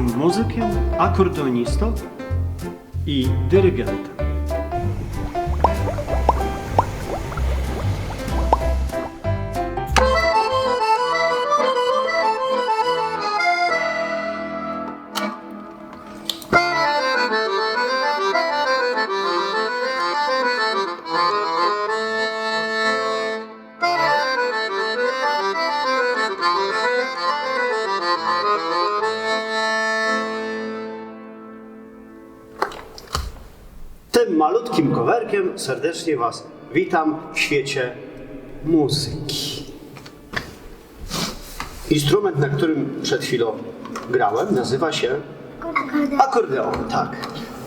Muzykiem, akordeonistą i dyrygentem. Malutkim kowerkiem serdecznie Was witam w świecie muzyki. Instrument, na którym przed chwilą grałem, nazywa się akordeon, tak.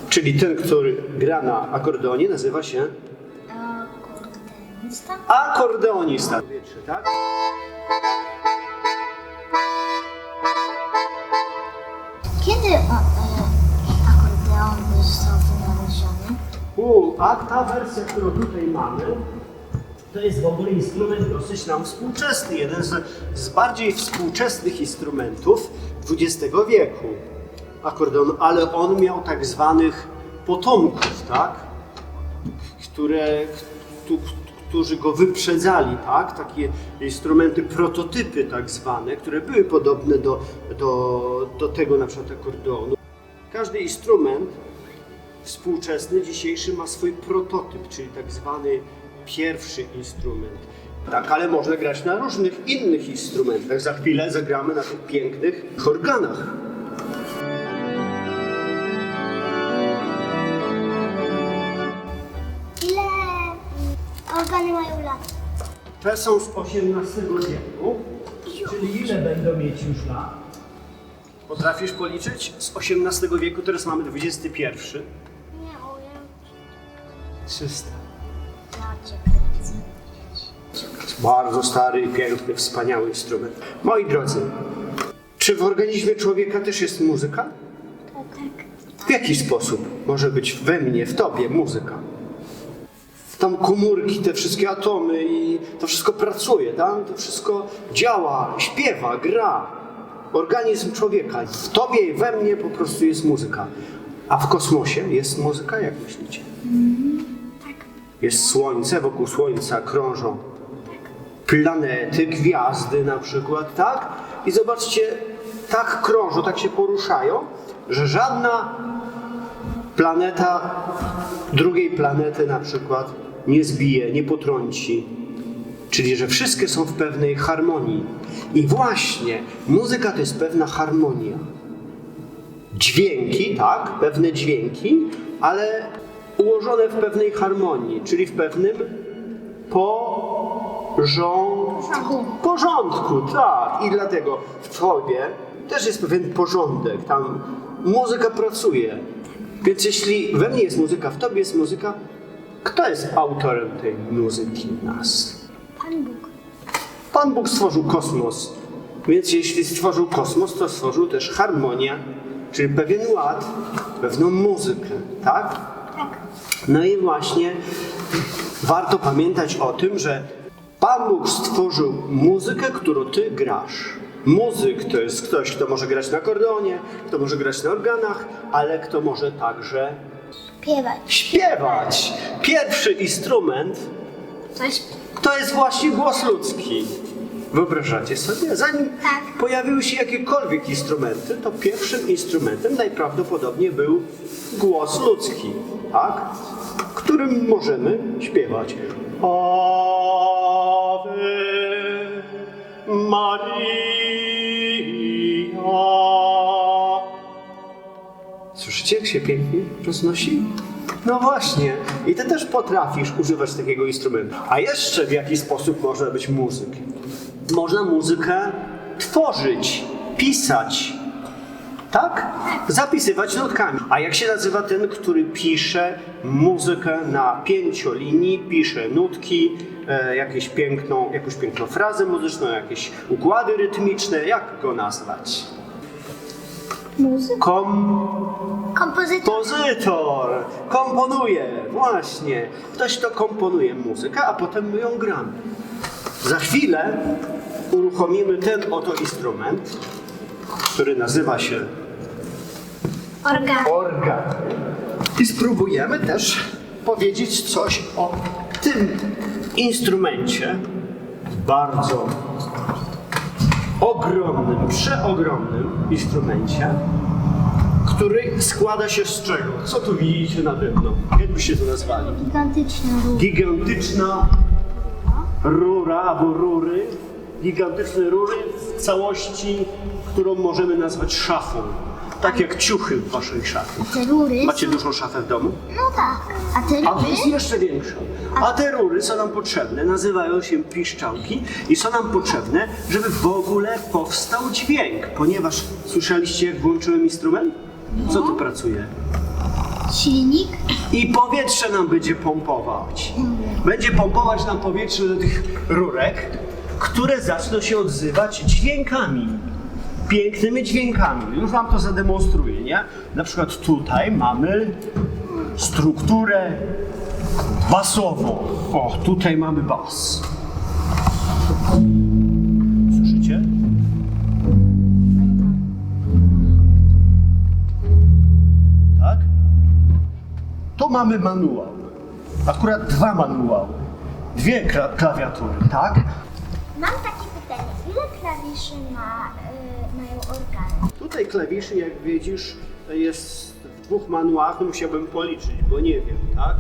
Czyli ten, który gra na akordeonie, nazywa się Akordeonista? akordeonista. Tak? Kiedy A ta wersja, którą tutaj mamy, to jest w ogóle instrument dosyć nam współczesny. Jeden z, z bardziej współczesnych instrumentów XX wieku. Akordeon, ale on miał tak zwanych potomków, tak? Które, któ- którzy go wyprzedzali, tak? Takie instrumenty, prototypy tak zwane, które były podobne do, do, do tego na przykład akordeonu. Każdy instrument współczesny, dzisiejszy ma swój prototyp, czyli tak zwany pierwszy instrument. Tak, ale można grać na różnych innych instrumentach. Za chwilę zagramy na tych pięknych organach. Ile organy mają lat? Te są z XVIII wieku, czyli ile będą mieć już lat? Potrafisz policzyć? Z XVIII wieku, teraz mamy XXI. Nie, umiem. 300. Ja cię kręcę. Bardzo stary, piękny, wspaniały instrument. Moi drodzy, czy w organizmie człowieka też jest muzyka? Tak, tak. W jaki sposób może być we mnie, w tobie muzyka? Tam komórki, te wszystkie atomy i to wszystko pracuje, tam to wszystko działa, śpiewa, gra. Organizm człowieka. W tobie i we mnie po prostu jest muzyka. A w kosmosie jest muzyka, jak myślicie? Jest słońce, wokół słońca krążą planety, gwiazdy na przykład, tak? I zobaczcie, tak krążą, tak się poruszają, że żadna planeta drugiej planety na przykład nie zbije, nie potrąci. Czyli, że wszystkie są w pewnej harmonii. I właśnie muzyka to jest pewna harmonia. Dźwięki, tak, pewne dźwięki, ale ułożone w pewnej harmonii, czyli w pewnym porządku. Porządku, tak. I dlatego w tobie też jest pewien porządek. Tam muzyka pracuje. Więc jeśli we mnie jest muzyka, w tobie jest muzyka, kto jest autorem tej muzyki nas? Pan Bóg. Pan Bóg stworzył kosmos. Więc jeśli stworzył kosmos, to stworzył też harmonię, czyli pewien ład, pewną muzykę, tak? No i właśnie warto pamiętać o tym, że Pan Bóg stworzył muzykę, którą ty grasz. Muzyk to jest ktoś, kto może grać na akordeonie, kto może grać na organach, ale kto może także Śpiewać. śpiewać. Pierwszy instrument Coś. to jest właśnie głos ludzki. Wyobrażacie sobie? Zanim Tak. pojawiły się jakiekolwiek instrumenty, to pierwszym instrumentem najprawdopodobniej był głos ludzki, tak? Którym możemy śpiewać. Ave Maria. Słyszycie, jak się pięknie roznosi? No właśnie. I ty też potrafisz używać takiego instrumentu. A jeszcze w jaki sposób można być muzykiem? Można muzykę tworzyć, pisać. Tak? Zapisywać nutkami. A jak się nazywa ten, który pisze muzykę na pięciolinii, pisze nutki, e, jakieś piękną, jakąś piękną frazę muzyczną, jakieś układy rytmiczne, jak go nazwać? Muzyk. Kom Kompozytor. Kompozytor komponuje, właśnie. Ktoś to komponuje muzykę, a potem my ją gramy. Za chwilę uruchomimy ten oto instrument, który nazywa się Organ. organ. I spróbujemy też powiedzieć coś o tym instrumencie. Bardzo ogromnym, przeogromnym instrumencie, który składa się z czego? Co tu widzicie nade mną? Jak byście to nazwali? Gigantyczny róg. Gigantyczna rura albo rury, gigantyczne rury w całości, którą możemy nazwać szafą. Tak jak ciuchy w waszej szafie. Te rury. Macie dużą szafę w domu? No tak. A te A to jest rury? jeszcze większa. A te rury są nam potrzebne, nazywają się piszczałki i są nam potrzebne, żeby w ogóle powstał dźwięk, ponieważ słyszeliście jak włączyłem instrument? Co tu pracuje? Silnik. I powietrze nam będzie pompować. Będzie pompować nam powietrze do tych rurek, które zaczną się odzywać dźwiękami. Pięknymi dźwiękami. Już wam to zademonstruję, nie? Na przykład tutaj mamy strukturę basową. O, tutaj mamy bas. Słyszycie? Tak? To mamy manuał. Akurat dwa manuały. Dwie kla- klawiatury, tak? Mam takie pytanie. Ile klawiszy y, mają organy? Tutaj klawiszy, jak widzisz, jest w dwóch manuałach, no musiałbym policzyć, bo nie wiem, tak?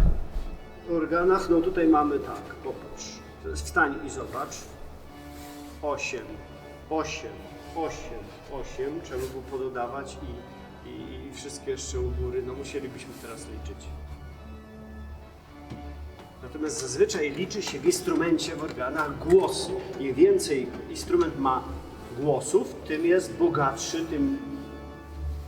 W organach, no tutaj mamy tak, popatrz. Wstań i zobacz. 8, 8, 8, 8, trzeba by było pododawać i, i, i wszystkie jeszcze u góry, no musielibyśmy teraz liczyć. Natomiast zazwyczaj liczy się w instrumencie, w organach głosy. Im więcej instrument ma głosów, tym jest bogatszy, tym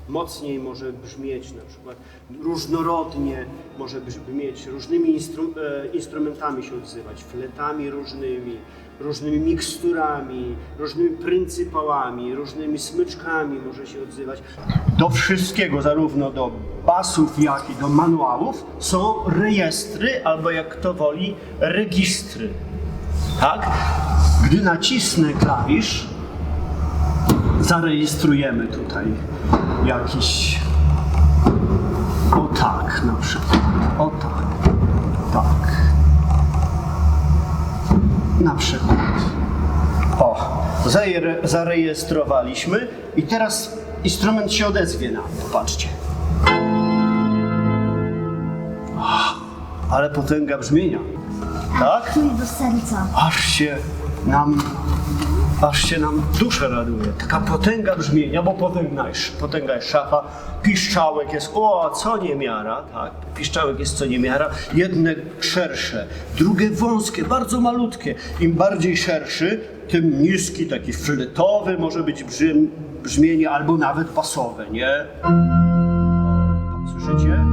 mocniej może brzmieć, na przykład różnorodnie może brzmieć, różnymi instru, e, instrumentami się odzywać, fletami różnymi, różnymi miksturami, różnymi pryncypałami, różnymi smyczkami może się odzywać. Do wszystkiego, zarówno do basów, jak i do manuałów są rejestry, albo jak kto woli, registry. Tak? Gdy nacisnę klawisz, zarejestrujemy tutaj jakiś. O tak na przykład. O tak. Tak. Na przykład. O, zarejestrowaliśmy i teraz instrument się odezwie nam. Popatrzcie. Ale potęga brzmienia. Tak? Do serca. aż się nam, aż się nam duszę raduje. Taka potęga brzmienia, bo potęga jest, potęga jest szafa, piszczałek jest, o, co niemiara, tak, piszczałek jest co niemiara, jedne szersze, drugie wąskie, bardzo malutkie. Im bardziej szerszy, tym niski, taki fletowy może być brzym, brzmienie, albo nawet basowe, nie? O, Słyszycie?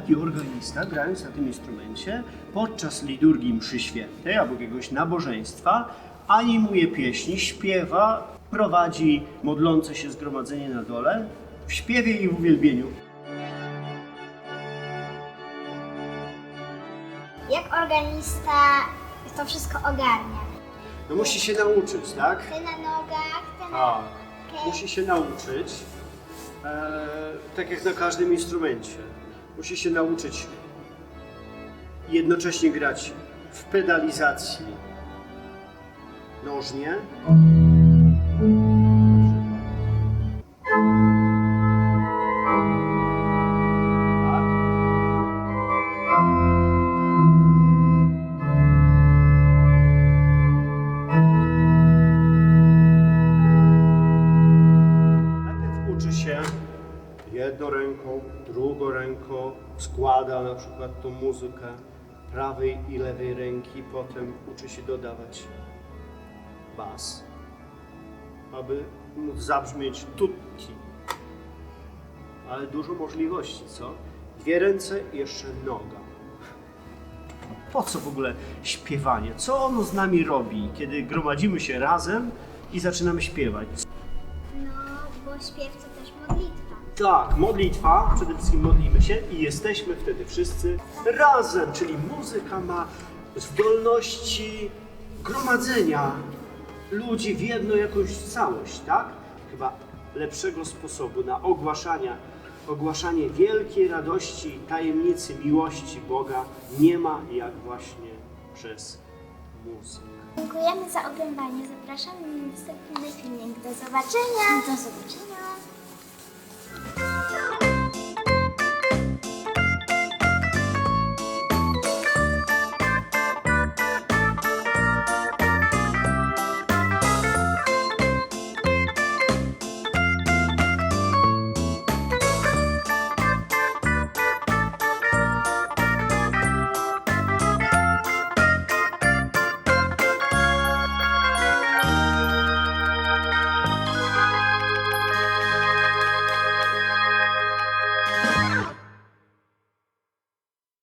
I taki organista, grając na tym instrumencie, podczas liturgii mszy świętej albo jakiegoś nabożeństwa, animuje pieśni, śpiewa, prowadzi modlące się zgromadzenie na dole w śpiewie i w uwielbieniu. Jak organista to wszystko ogarnia? No musi się nauczyć, tak? Ty na nogach, ty na... Tak. Musi się nauczyć, e, tak jak na każdym instrumencie. Musi się nauczyć jednocześnie grać w pedalizacji nożnie. Składa na przykład tą muzykę prawej i lewej ręki, potem uczy się dodawać bas, aby móc zabrzmieć tutti. Ale dużo możliwości, co? Dwie ręce i jeszcze noga. Po co w ogóle śpiewanie? Co ono z nami robi, kiedy gromadzimy się razem i zaczynamy śpiewać? No, bo śpiew to. Tak, modlitwa, przede wszystkim modlimy się i jesteśmy wtedy wszyscy razem, czyli muzyka ma zdolności gromadzenia ludzi w jedną jakąś całość, tak? Chyba lepszego sposobu na ogłaszania, ogłaszanie wielkiej radości, tajemnicy miłości Boga nie ma jak właśnie przez muzykę. Dziękujemy za oglądanie. Zapraszamy na następny filmik. Do zobaczenia. Do zobaczenia. Thank you.